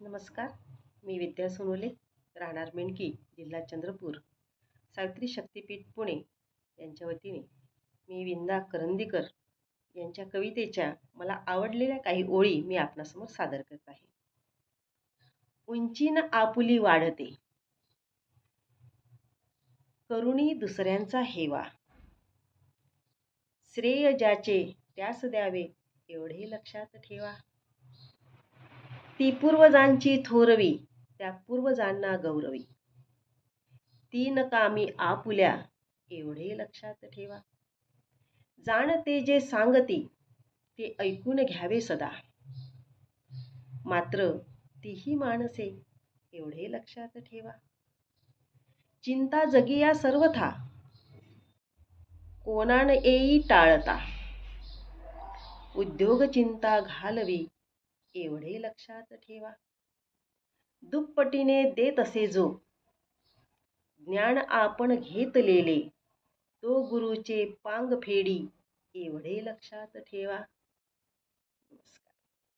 नमस्कार मी विद्या सोनोले राहणार मेणकी जिल्हा चंद्रपूर. सावित्री शक्तिपीठ पुणे यांच्या वतीने मी विंदा करंदीकर यांच्या कवितेच्या मला आवडलेल्या काही ओळी मी आपणासमोर सादर करत आहे. उंचीनं आपुली वाढते. करुणी दुसऱ्यांचा हेवा. श्रेय ज्याचे त्यास द्यावे एवढे लक्षात ठेवा. ती पूर्वजांची थोरवी त्या पूर्वजांना गौरवी. तीन कामी आपुल्या एवढे लक्षात ठेवा. जाणते जे सांगती ते ऐकून घ्यावे सदा. मात्र तीही माणसे एवढे लक्षात ठेवा. चिंता जगिया सर्वथा. कोणान येई टाळता? उद्योग चिंता घालवी एवढे लक्षात ठेवा. दुप्पटीने देत असे जो. ज्ञान आपण घेतलेले तो गुरुचे पांग फेडी एवढे लक्षात ठेवा.